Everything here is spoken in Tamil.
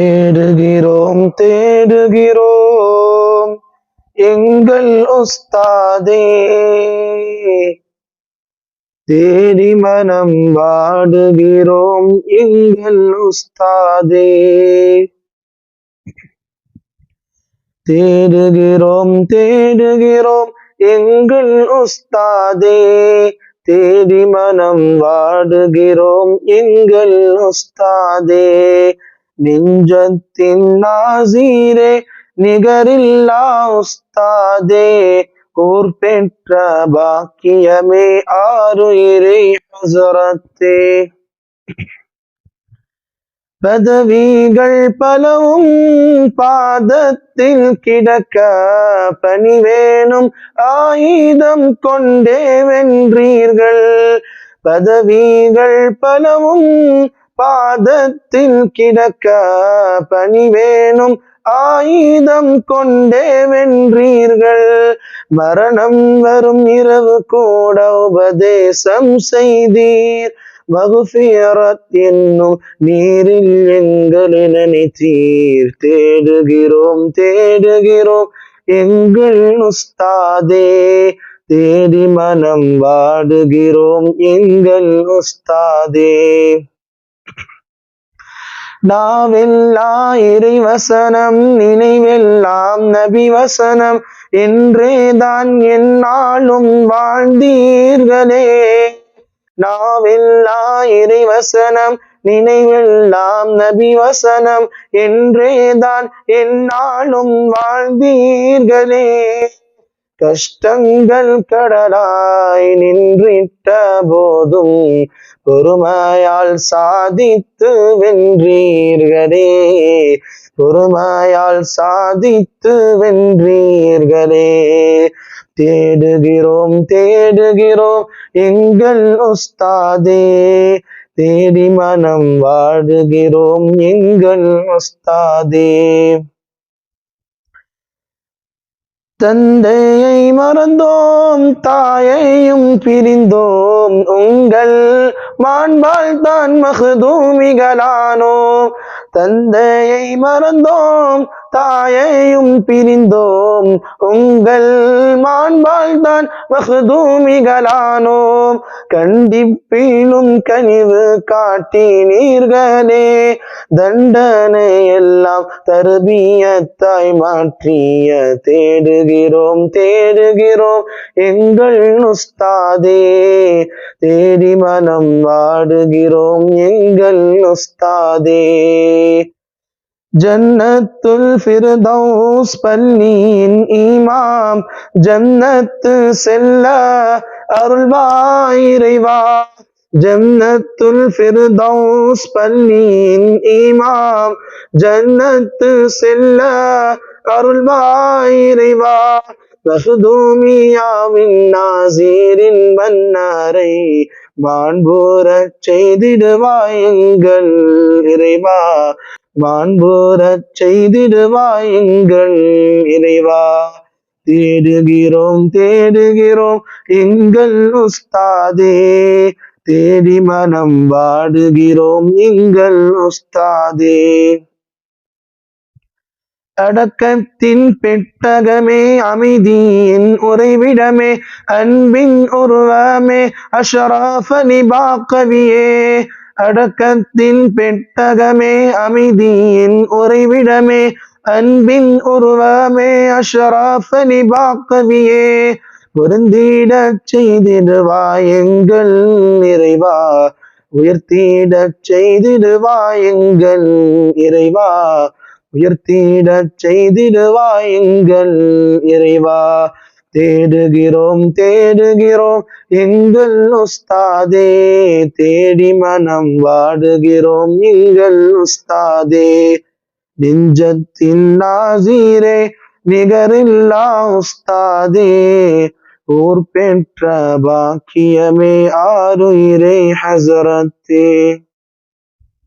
தேடுகிறோம் தேடுகிறோம். எங்கள் உஸ்தாதே தேடி மனம் வாடுகிறோம் எங்கள் உஸ்தாதே. தேடுகிறோம் தேடுகிறோம் எங்கள் உஸ்தாதே. தேடி மனம் வாடுகிறோம் எங்கள் உஸ்தாதே. நெஞ்சத்தின் நாசீரே நிகரில்லா உஸ்தாதே ஊர் பெற்ற பாக்கியமே ஆறுயிரே ஹசரத்தே பதவிகள் பலவும் பாதத்தில் கிடக்க பணிவேனும் ஆயுதம் கொண்டே வென்றீர்கள். பதவிகள் பலவும் பாதத்தில் கிடக்க பணிவேனும் ஆயுதம் கொண்டே வென்றீர்கள். மரணம் வரும் இரவு கூட உபதேசம் செய்தீர். மகுஃபியரத் என்னும் நீரில் எங்களை நினைத்தீர். தேடுகிறோம் தேடுகிறோம். எங்கள் உஸ்தாதே தேடி மனம் வாடுகிறோம். எங்கள் உஸ்தாதே. நாவெல்லா இறைவசனம் நினைவெல்லாம் நபிவசனம். என்றேதான் என்னாலும் வாழ்ந்தீர்களே. நாவெல்லா இறைவசனம் நினைவெல்லாம் நபிவசனம். என்றேதான் என்னாலும் வாழ்ந்தீர்களே. கஷ்டங்கள் கடலாய் நின்றிட்ட போதும் பொறுமையால் சாதித்து வென்றீர்களே. பொறுமையால் சாதித்து வென்றீர்களே. தேடுகிறோம் தேடுகிறோம் எங்கள் உஸ்தாதே. தேடி மனம் வாடுகிறோம் எங்கள் உஸ்தாதே. தந்தையை மறந்தோம் தாயையும் பிரிந்தோம் உங்கள் மாண்பால் தான் மகதூமிகளானோம் தந்தையை மறந்தோம் தாயையும் பிரிந்தோம். உங்கள் மாண்பால் தான் மகதூமிகளானோம் கண்டிப்பிலும் கனிவு காட்டினீர்களே. தண்டனை எல்லாம் தருபியத்தாய் மாற்றிய தேடுகிறோம் தேடுகிறோம். எங்கள் நுஸ்தாதே தேடி மனம் வாடுகிறோம் எங்கள் உஸ்தாதே. ஜன்னத்துல் ஃபிர்தௌஸ் பள்ளியின் ஈமாம் ஜன்னத்து செல்ல அருள்வாயிரைவா ஜன்னத்துல் ஃபிர்தௌஸ் பள்ளியின் ஈமாம் ஜன்னத்து செல்ல அருள்வாயிரைவா மஹதூமியாவின் நாசீரின் மன்னாரை மாண்பூரச் செய்திடுவாயுங்கள் இறைவா மாண்பூரச் செய்திடுவாயுங்கள் இறைவா. தேடுகிறோம் தேடுகிறோம் எங்கள் உஸ்தாதே தேடி மனம் வாடுகிறோம் எங்கள் உஸ்தாதே. அடக்கத்தின் பெட்டகமே அமைதியின் உறைவிடமே அன்பின் உருவமே அஷராஃப நிபாக்கவியே அடக்கத்தின் பெட்டகமே அமைதியின் உறைவிடமே அன்பின் உருவமே அஷராஃப நிபாக்கவியே பொருந்திடச் செய்திடுவாயங்கள் நிறைவா உயர்த்திடச் செய்திடுவாயங்கள் இறைவா. உயர்த்திடச் செய்திடுவாயுங்கள் இறைவா. தேடுகிறோம் தேடுகிறோம் எங்கள் உஸ்தாதே. தேடி மனம் வாடுகிறோம் எங்கள் உஸ்தாதே. நெஞ்சத்தின் நாசீரே நிகரில்லா உஸ்தாதே. ஊர் பெற்ற பாக்கியமே ஆறுயிரே ஹசரத்தே.